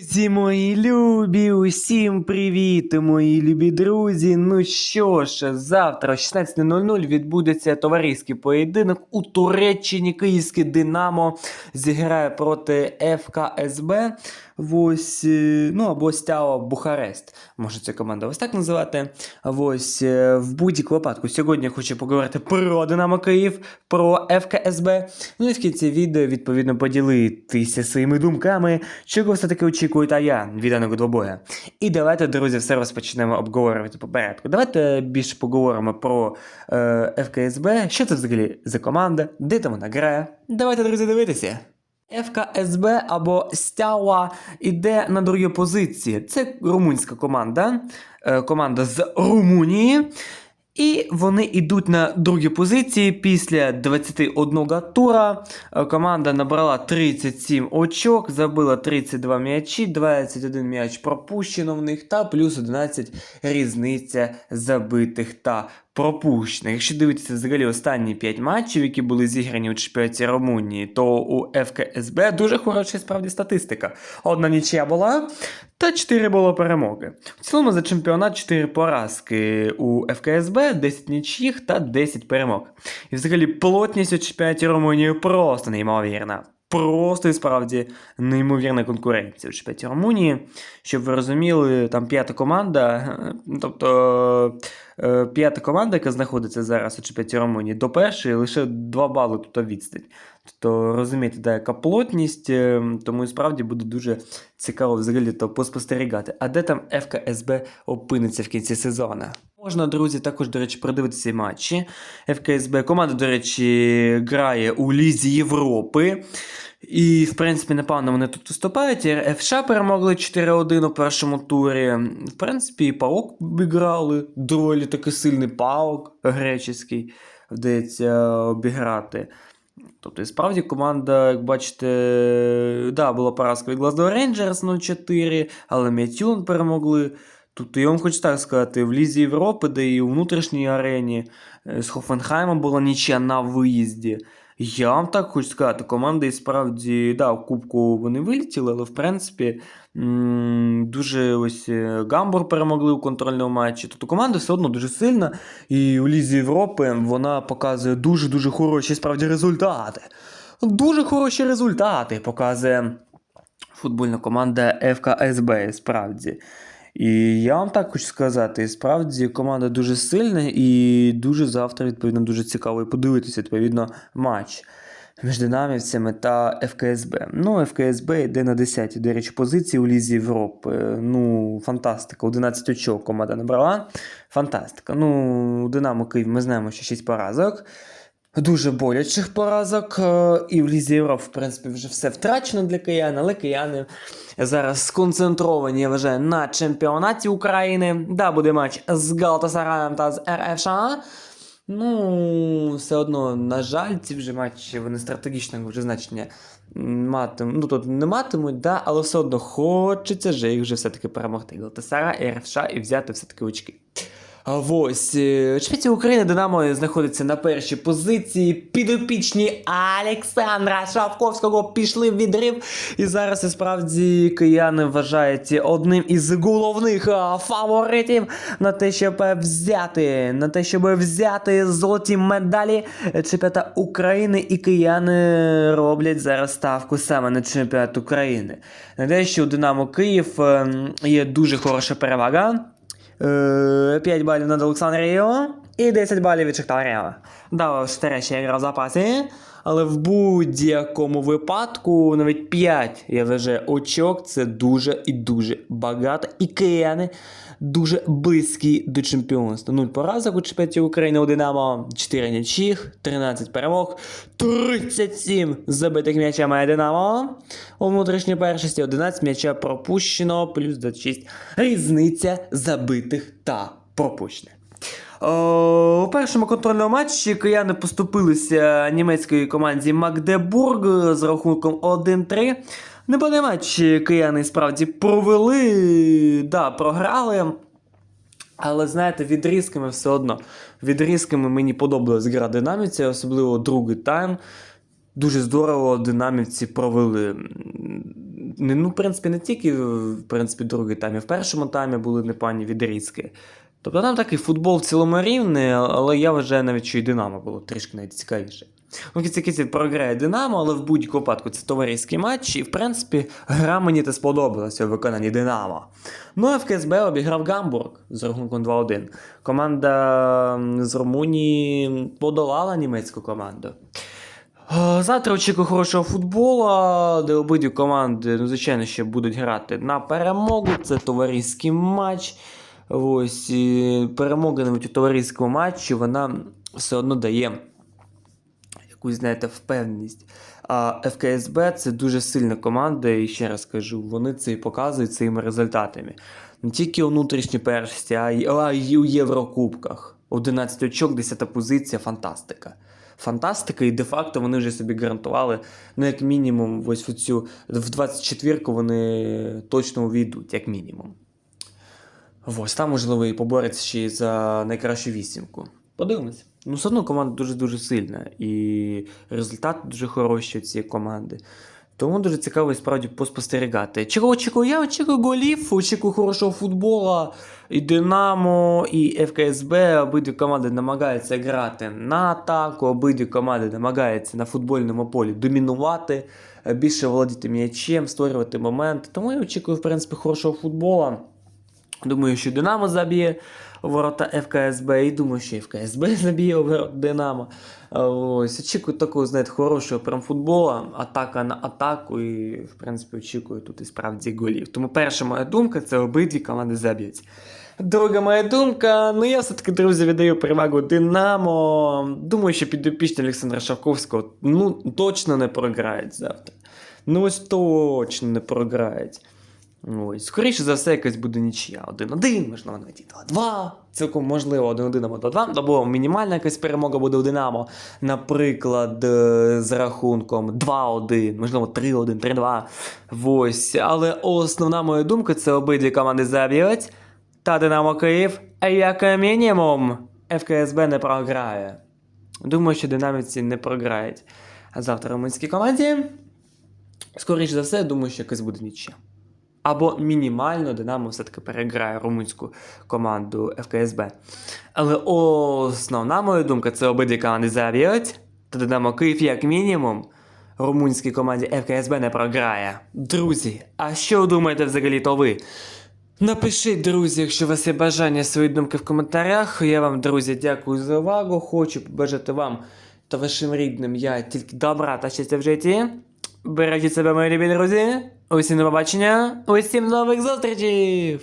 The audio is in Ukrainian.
Усі мої любі, усім привіт, мої любі друзі. Ну що ж, завтра о 16.00 відбудеться товариський поєдинок у Туреччині. Київське Динамо зіграє проти ФКСБ. Ось, е, ну або Стяо Бухарест. Може ця команда ось так називати. Ось е, в будь-якому випадку. Сьогодні я хочу поговорити про Динамо Київ, про ФКСБ. Ну і в кінці відео відповідно поділитися своїми думками, чого все-таки очікує та я від даного двобоя. І давайте, друзі, все розпочнемо обговорювати по порядку. Давайте більше поговоримо про е, ФКСБ. Що це взагалі за команда, де там вона грає. Давайте, друзі, дивитися. ФКСБ або Стяуа іде на другій позиції. Це румунська команда, е, команда з Румунії. І вони йдуть на другій позиції після 21 тура. Е, Команда набрала 37 очок, забила 32 м'ячі, 21 м'яч пропущено в них, та плюс 11 різниця забитих та пропущених. Якщо дивитися взагалі останні 5 матчів, які були зіграні у чемпіонаті Румунії, то у ФКСБ дуже хороша справді статистика. Одна нічия була, та 4 було перемоги. В цілому за чемпіонат 4 поразки у ФКСБ, 10 нічних та 10 перемог. І взагалі плотність у чемпіонаті Румунії просто неймовірна. Просто і справді неймовірна конкуренція у чемпіонаті Румунії. Щоб ви розуміли, там п'ята команда, тобто е, п'ята команда, яка знаходиться зараз у чемпіонаті Румунії, до першої лише 2 бали тут відстань. Тобто розумієте, да, яка плотність, е, тому і справді буде дуже цікаво взагалі то поспостерігати. А де там ФКСБ опиниться в кінці сезону? Можна, друзі, також, до речі, продивитися матчі. ФКСБ команда, до речі, грає у Лізі Європи. І, в принципі, напевно, вони тут виступають. ФШ перемогли 4-1 у першому турі. В принципі, і Паук обіграли. Доволі таки сильний паук греческий, вдається обіграти. Тобто, і справді команда, як бачите, да, була поразка від Glasgow Rangers 0-4, але М'ятюн перемогли. Тут я вам хочу так сказати, в Лізі Європи, де і у внутрішній арені е, з Хофенхаймом була нічия на виїзді. Я вам так хочу сказати, команда і справді, да, в Кубку вони вилетіли, але в принципі дуже ось е, Гамбург перемогли у контрольному матчі. Тобто команда все одно дуже сильна, і у Лізі Європи вона показує дуже-дуже хороші справді результати. Дуже хороші результати показує футбольна команда ФКСБ, справді. І я вам так хочу сказати, справді команда дуже сильна і дуже завтра, відповідно, дуже цікаво подивитися, відповідно, матч між динамівцями та ФКСБ. Ну, ФКСБ йде на 10-й, до речі, позиції у Лізі Європи. Ну, фантастика. 11 очок команда набрала. Фантастика. Ну, Динамо Київ ми знаємо, що 6 поразок. Дуже болячих поразок. е, І в Лізі Європи, в принципі, вже все втрачено для киян, але кияни зараз сконцентровані, вважаю, на чемпіонаті України. Да, буде матч з Галатасараєм та з РФШ. Ну, все одно, на жаль, ці вже матчі вони стратегічного вже значення матимуть. Ну, тут не матимуть, да, але все одно хочеться же їх вже все-таки перемогти. Галатасара, РФШ і взяти все-таки очки. Ось е, Швеція України Динамо знаходиться на першій позиції. Підопічні Олександра Шавковського пішли в відрив. І зараз і справді кияни вважають одним із головних фаворитів на те, щоб взяти на те, щоб взяти золоті медалі чемпіоната України. І кияни роблять зараз ставку саме на чемпіонат України. На те, що у Динамо Київ ем, є дуже хороша перевага. Е, 5 балів над Олександрією і 10 балів від Шахтаря. Да, Шахтаря ще гра в запасі, але в будь-якому випадку навіть 5, я вважаю, очок це дуже і дуже багато. І кияни дуже близькі до чемпіонства. 0 поразок у чемпіонаті України у Динамо, 4 нічих, 13 перемог, 37 забитих м'яча має Динамо. У внутрішній першості 11 м'яча пропущено, плюс 26 різниця забитих та пропущених. О, у першому контрольному матчі кияни поступилися німецької команді Магдебург з рахунком 1-3. Непоганий матч кияни справді провели, да, програли. Але знаєте, відрізками все одно. Відрізками мені подобалась гра динаміці, особливо другий тайм. Дуже здорово динамівці провели. ну, в принципі, не тільки в принципі, другий тайм, і в першому таймі були непогані відрізки. Тобто там такий футбол в цілому рівний, але я вважаю навіть, що і Динамо було трішки навіть цікавіше. Ну, кінці програє Динамо, але в будь-якому випадку це товариський матч, і в принципі гра мені та сподобалася у виконанні Динамо. Ну а в КСБ обіграв Гамбург з рахунком 2-1. Команда з Румунії подолала німецьку команду. Е, Завтра очікую хорошого футболу, де обидві команди, ну, звичайно, ще будуть грати на перемогу. Це товариський матч. Ось перемога навіть у товариському матчі вона все одно дає якусь, знаєте, впевненість. А ФКСБ це дуже сильна команда, і ще раз кажу, вони це і показують своїми результатами. Не тільки у внутрішній першості, а й у Єврокубках. 11 очок, 10 позиція, фантастика. Фантастика, і де-факто вони вже собі гарантували, ну, як мінімум, ось в цю в 24-ку вони точно увійдуть, як мінімум. Ось там, можливо, і побореться ще за найкращу вісімку. Подивимось. Ну, все одно команда дуже-дуже сильна, і результати дуже хороші у цієї команди. Тому дуже цікаво і справді поспостерігати. Чого очікую? Я очікую голів, очікую хорошого футбола. І Динамо, і ФКСБ. Обидві команди намагаються грати на атаку, обидві команди намагаються на футбольному полі домінувати, більше володіти м'ячем, створювати моменти. Тому я очікую, в принципі, хорошого футбола. Думаю, що Динамо заб'є ворота ФКСБ, і думаю, що ФКСБ заб'є ворота Динамо. Ось, очікую такого, знаєте, хорошого прям футбола, атака на атаку, і, в принципі, очікую тут і справді голів. Тому перша моя думка це обидві команди заб'ють. Друга моя думка, ну я все-таки, друзі, віддаю перевагу Динамо. Думаю, що підопічні Олександра Шавковського ну, точно не програють завтра. Ну ось точно не програють. Ось, скоріше за все, якась буде нічия. 1-1, можливо, навіть 2-2. Цілком можливо, 1-1 або 2-2. Або мінімальна якась перемога буде у Динамо. Наприклад, е, з рахунком 2-1, можливо, 3-1, 3-2. Ось. Але основна моя думка це обидві команди заб'ють. Та Динамо Київ, як мінімум, ФКСБ не програє. Думаю, що динаміці не програють. А завтра румунській команді. Скоріше за все, думаю, що якась буде нічия. Або мінімально Динамо все-таки переграє румунську команду ФКСБ. Але основна моя думка це обидві команди заб'ють. Та Динамо Київ, як мінімум, румунській команді ФКСБ не програє. Друзі, а що думаєте взагалі то ви? Напишіть, друзі, якщо у вас є бажання свої думки в коментарях. Я вам, друзі, дякую за увагу. Хочу побажати вам та вашим рідним я тільки добра та щастя в житті. Бережіть себе, мої любі друзі. Усім до побачення. Усім нових зустрічей!